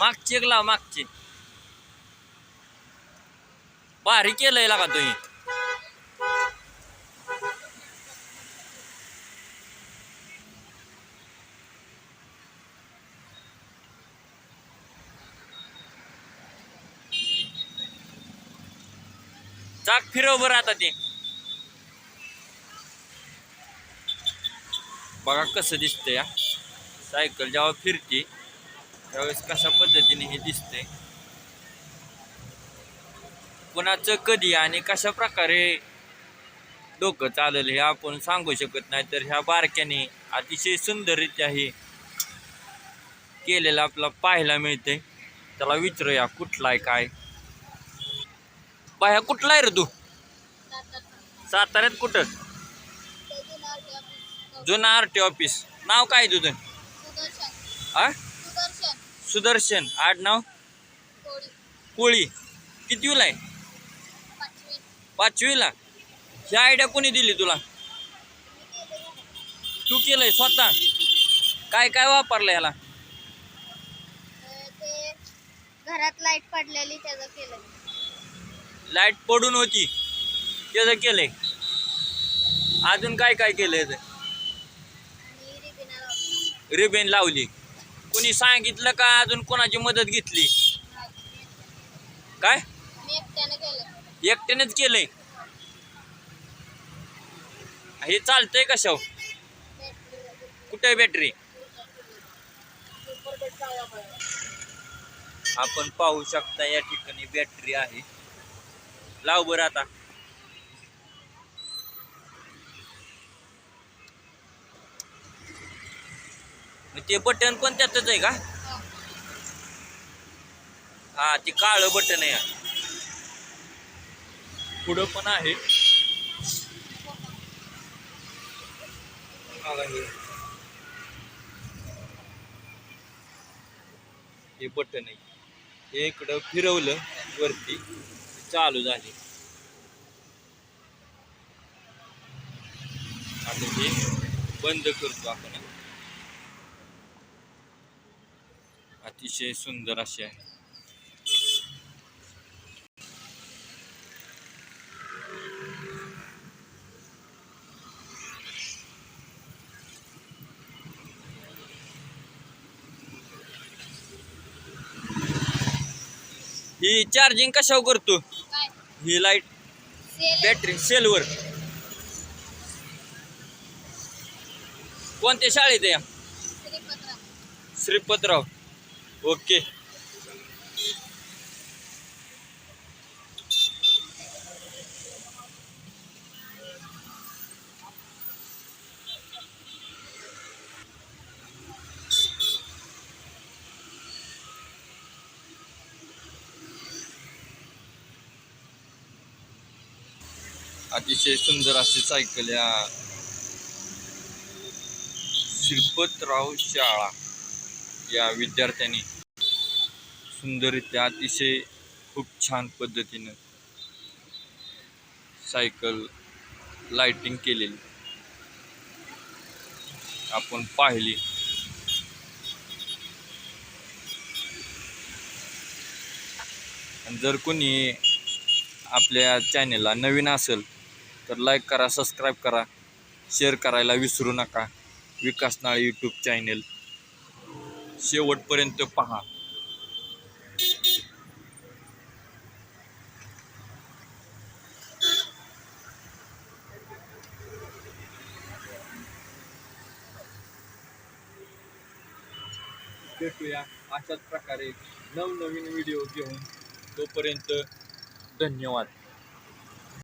मागची एक लाव मागची. भारी केलंय लागा तुम्ही. चाक फिरव बरं आता ते. बघा कसं दिसतंय सायकल जेव्हा फिरते त्यावेळेस कशा पद्धतीने हे दिसतंय? कुणाचं कधी आणि कशा प्रकारे डोकं चालेल हे आपण सांगू शकत नाही तर ह्या बारक्याने अतिशय सुंदररित्या हे केलेलं आपल्याला पाहायला मिळतंय. त्याला विचारूया कुठला आहे काय? बाह्या कुठला आहे रे तू? साताऱ्यात कुठं? जुना आर टी ऑफिस. नाव काय तुझं? आ? सुदर्शन आडनाव कोळी. कितवीला आहे? पाचवीला. ही आयडिया कोणी दिली तुला? तू केलंय स्वतः. काय काय वापरलं ह्याला? घरात लाइट पडलेली त्याचं केलं लाइट पडून होती. त्याचं केलंय. अजून काय काय केलंय रिबेन लावली. कुणी सांगितलं का अजून कोणाची मदत घेतली? काय? एकट्यानेच केलंय? हे चालतंय कशावर कुठे बॅटरी आपण पाहू शकता या ठिकाणी बॅटरी आहे. लाव बरं आता. ते बटन पण त्यातच आहे का? हा ते काळं बटन आहे. पुढं पण आहे. हे. बटन आहे. हे इकडं फिरवलं वरती. चालू झाले. आता हे बंद करतो आपण. अतिशय सुंदर असे आहे. ही चार्जिंग कशावर करतो? ही लाइट बॅटरी सेलवर कोणत्या शाळेत या? श्रीपत्रा श्रीपतराव. ओके. अतिशय सुंदर अशी सायकल या श्रीपतराव शाळा. या विद्यार्थ्यांनी सुंदररित्या अतिशय खूप छान पद्धतीनं सायकल लाइटिंग केलेली. आपण पाहिली. आणि जर कोणी आपल्या चॅनेलला नवीन असेल तर लाईक करा सबस्क्राईब करा शेअर करायला विसरू नका. विकास नाळे यूट्यूब चॅनेल शेवटपर्यंत पहा. भेटूया अशाच प्रकारे नवनवीन व्हिडिओ घेऊन. तोपर्यंत धन्यवाद.